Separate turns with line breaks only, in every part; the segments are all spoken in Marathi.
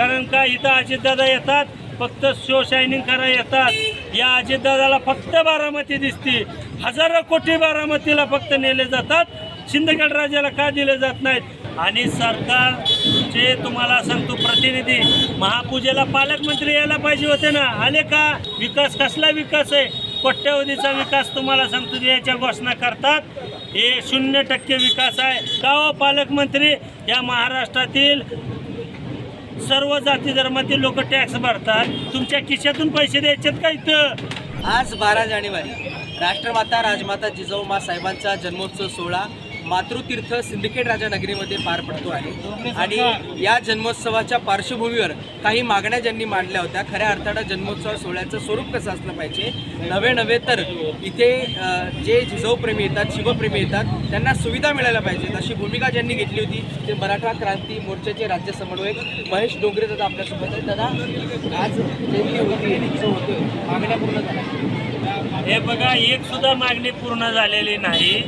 कारण का इथं अजितदादा येतात फक्त शो शायनिंग करा येतात. या अजितदादाला फक्त बारामती दिसते. हजारो कोटी बारामतीला फक्त नेले जातात. शिंदगड राजाला का दिले जात नाहीत? आणि सरकारचे तुम्हाला सांगतो प्रतिनिधी महापूजेला पालकमंत्री यायला पाहिजे होते ना? आले का? विकास कसला विकास आहे? कोट्यवधीचा विकास तुम्हाला सांगतो याच्या घोषणा करतात. हे शून्य टक्के विकास आहे. का हो पालकमंत्री? या महाराष्ट्रातील सर्व जाती धर्मातील लोक टॅक्स भरतात. तुमच्या खिशातून पैसे द्यायचे का इथं?
आज बारा जानेवारी. राष्ट्रमाता राजमाता जिजाऊ साहेबांचा जन्मोत्सव सोहळा. मातृतीर्थ सिंदखेड राजा नगरीमध्ये पार पडतो आहे. आणि या जन्मोत्सवाच्या पार्श्वभूमीवर काही मागण्या ज्यांनी मांडल्या होत्या खऱ्या अर्थानं जन्मोत्सव सोहळ्याचं स्वरूप कसं असलं पाहिजे? नव्हे नव्हे तर इथे जे जिजाऊप्रेमी येतात शिवप्रेमी येतात त्यांना सुविधा मिळायला पाहिजेत. अशी भूमिका ज्यांनी घेतली होती ते मराठा क्रांती मोर्चाचे राज्य समन्वयक महेश डोंगरे दादा आपल्यासोबत आहेत. दादा आज जयंती होती मागण्या पूर्ण झाल्या.
हे बघा एक सुद्धा मागणी पूर्ण झालेली नाही.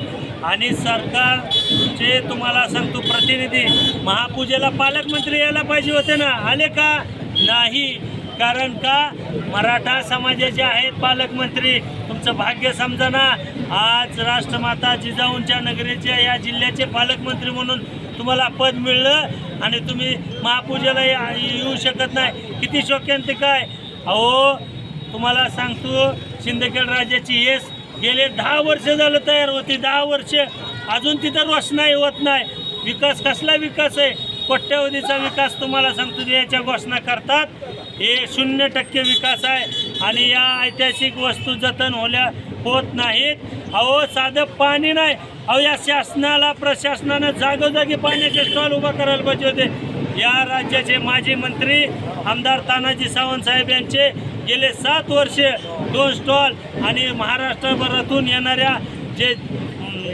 आणि सरकारचे तुम्हाला सांगतो प्रतिनिधी महापूजेला पालकमंत्री यायला पाहिजे होते ना? आले का? नाही. कारण का? मराठा समाजाचे आहेत पालकमंत्री तुमचं भाग्य समजा ना? आज राष्ट्रमाता जिजाऊंच्या नगरीच्या या जिल्ह्याचे पालकमंत्री म्हणून तुम्हाला पद मिळलं आणि तुम्ही महापूजेला या- येऊ शकत नाही. किती शोक्यांत काय? अहो तुम्हाला सांगतो शिंदखेड राज्याची येस गेले दहा वर्ष झालं तयार होती. दहा वर्ष अजून तिथं रोषणाई होत नाही. विकास कसला विकास आहे? कोट्यवधीचा विकास तुम्हाला सांगतो याच्या घोषणा करतात. हे शून्य टक्के विकास आहे आणि या ऐतिहासिक वस्तू जतन होल्या होत नाहीत. अहो साधं पाणी नाही. अहो या शासनाला प्रशासनानं जागोजागी पाण्याचे स्टॉल उभा करायला पाहिजे होते. या राज्याचे माजी मंत्री आमदार तानाजी सावंत साहेब यांचे गेले सात वर्ष दोन स्टॉल आणि महाराष्ट्रभरातून येणाऱ्या जे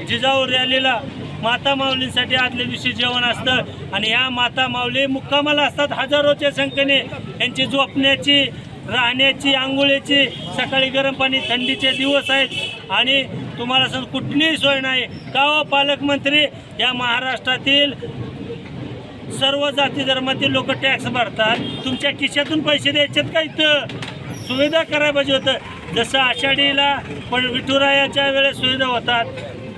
जिजाऊ रॅलीला माता माऊलींसाठी आदल्या दिवशी जेवण असतं. आणि ह्या माता माऊली मुक्कामाला असतात हजारोच्या संख्येने. यांची झोपण्याची राहण्याची आंघोळीची सकाळी गरम पाणी थंडीचे दिवस आहेत. आणि तुम्हाला सांग कुठलीही सोय नाही. का पालकमंत्री या महाराष्ट्रातील सर्व जाती धर्मातील लोक टॅक्स भरतात. तुमच्या खिशातून पैसे द्यायचेत का इथं? सुविधा करायला पाहिजे होतं. जसं आषाढीला पण विठुरायाच्या वेळेस सुविधा होतात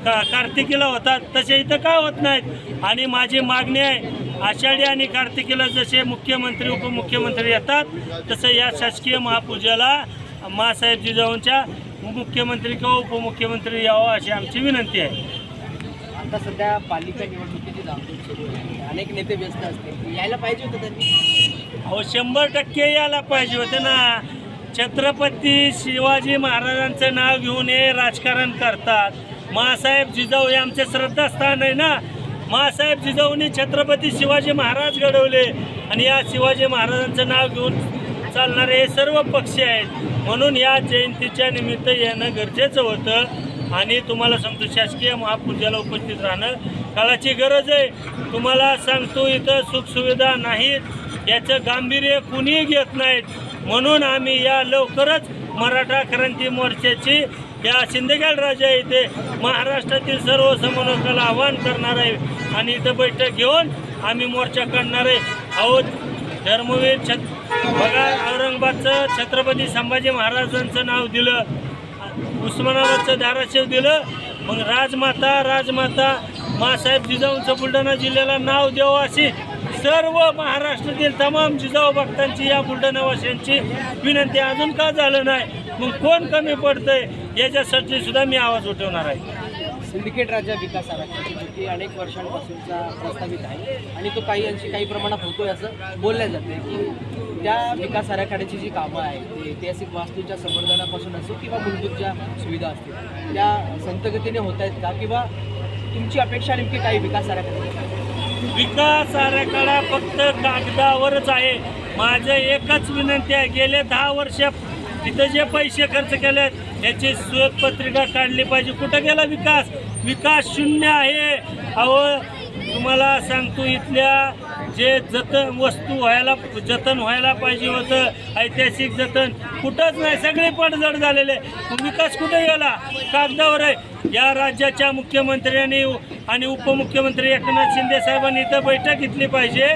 का कार्तिकीला होतात तसे इथं का होत नाहीत? आणि माझी मागणी आहे आषाढी आणि कार्तिकीला जसे मुख्यमंत्री उपमुख्यमंत्री येतात तसं या शासकीय महापूजेला मासाहेब जिजाऊंच्या मुख्यमंत्री किंवा उपमुख्यमंत्री यावं अशी आमची विनंती आहे.
आता सध्या पालिका निवडणुकीची धामधूम सुरू आहे. अनेक नेते व्यस्त असतील. यायला पाहिजे होतं त्यांनी?
अहो शंभर टक्के यायला पाहिजे होते ना. छत्रपती शिवाजी महाराजांचं नाव घेऊन हे राजकारण करतात. मासाहेब जिजाऊ हे आमचे श्रद्धास्थान आहे ना? मासाहेब जिजाऊंनी छत्रपती शिवाजी महाराज घडवले आणि या शिवाजी महाराजांचं नाव घेऊन चालणारे हे सर्व पक्ष आहेत. म्हणून या जयंतीच्या निमित्त येणं गरजेचं होतं. आणि तुम्हाला सांगतो शासकीय महापूजेला उपस्थित राहणं काळाची गरज आहे. तुम्हाला सांगतो इथं सुखसुविधा नाहीत. याचं गांभीर्य कुणीही घेत नाहीत. म्हणून आम्ही या लवकरच मराठा क्रांती मोर्चाची या शिंदेगड राजा इथे महाराष्ट्रातील सर्व समन्वयकाला आवाहन करणार आहे. आणि इथं बैठक घेऊन आम्ही मोर्चा काढणार आहे. आहोत धर्मवीर छत बघा औरंगाबादचं छत्रपती संभाजी महाराजांचं नाव दिलं. उस्मानाबादचं धाराशिव दिलं. मग राजमाता राजमाता मासाहेब जिजाऊंचं बुलढाणा जिल्ह्याला नाव द्यावं अशी सर्व महाराष्ट्रातील तमाम जिजाऊ भक्तांची या बुलढाणावासियांची विनंती अजून का झालं नाही? मग कोण कमी पडतंय? याच्यासाठी सुद्धा मी आवाज उठवणार आहे.
सिंडिकेट राज्य विकास आराखड्याची अनेक वर्षांपासूनचा प्रस्तावित आहे आणि तो काही अंशी काही प्रमाणात होतोय असं बोलल्या जाते की त्या विकास आराखड्याची जी कामं आहेत ते ऐतिहासिक वास्तूच्या संवर्धनापासून असो किंवा मूलभूत ज्या सुविधा असतील त्या संतगतीने होत आहेत का? किंवा तुमची अपेक्षा नेमकी काही विकास आराखडा
विकास आराखडा फक्त कागदावरच आहे. माझं एकच विनंती आहे गेले दहा वर्ष तिथं जे पैसे खर्च केले याची पत्रिका काढली पाहिजे. कुठं गेला विकास? विकास शून्य आहे. अहो तुम्हाला सांगतो इथल्या जे जतन वस्तू व्हायला जतन व्हायला पाहिजे होतं ऐतिहासिक जतन कुठंच नाही. सगळे पडझड झालेले. विकास कुठे गेला? कागदावर आहे. या राज्याच्या मुख्यमंत्र्यांनी आणि उपमुख्यमंत्री एकनाथ शिंदे साहेबांनी इथं बैठक घेतली पाहिजे.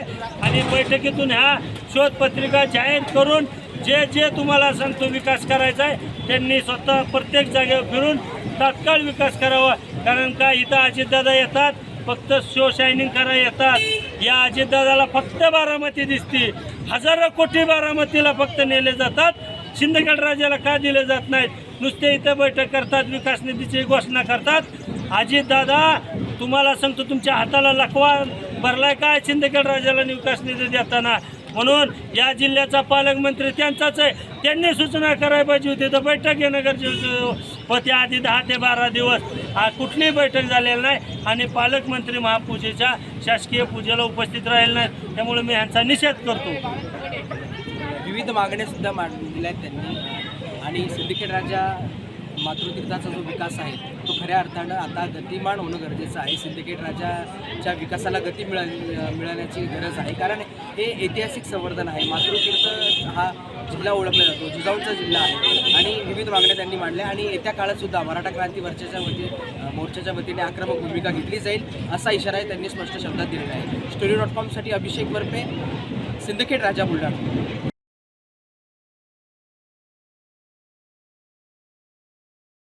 आणि बैठकीतून ह्या शोधपत्रिका जाहीर करून जे जे तुम्हाला सांगतो विकास करायचा आहे त्यांनी स्वतः प्रत्येक जागेवर फिरून तात्काळ विकास करावा. कारण का? इथं अजितदादा येतात. फक्त शो शायनिंग करायला येतात. या अजितदादाला फक्त बारामती दिसते. हजारो कोटी बारामतीला फक्त नेले जातात. शिंदखेड राजाला का दिले जात नाहीत? नुसते इथं बैठक करतात विकास निधीची घोषणा करतात. अजितदादा तुम्हाला सांगतो तुमच्या हाताला लखवा भरलाय काय शिंदखेड राजाला विकास निधी देताना. म्हणून या जिल्ह्याचा पालकमंत्री त्यांचाच आहे. त्यांनी सूचना करायला पाहिजे होती. तर बैठक घेणं गरजेचं व आधी दहा ते बारा दिवस हा कुठलीही बैठक झालेली नाही आणि पालकमंत्री महापूजेच्या शासकीय पूजेला उपस्थित राहिले नाही त्यामुळे मी ह्यांचा निषेध करतो.
विविध मागण्यासुद्धा मांडलेल्या आहेत त्यांनी. आणि सिंदखेड राजा मातृतीर्थाचा जो विकास आहे तो खऱ्या अर्थानं आता गतिमान होणं गरजेचं आहे. सिंदखेड राजाच्या विकासाला गती मिळा मिळण्याची गरज आहे. कारण हे ऐतिहासिक संवर्धन आहे. मातृतीर्थ हा जिल्हा ओळखला जातो जिजाऊचा जिल्हा आहे. आणि विविध मागण्या त्यांनी मांडल्या आणि येत्या काळातसुद्धा मराठा क्रांती मोर्चाच्या वती मोर्चाच्या वतीने आक्रमक भूमिका घेतली जाईल असा इशाराही त्यांनी स्पष्ट शब्दात दिलेला आहे. स्टोरी डॉट कॉमसाठी अभिषेक बर्फे सिंदखेड राजा बुलढाणा.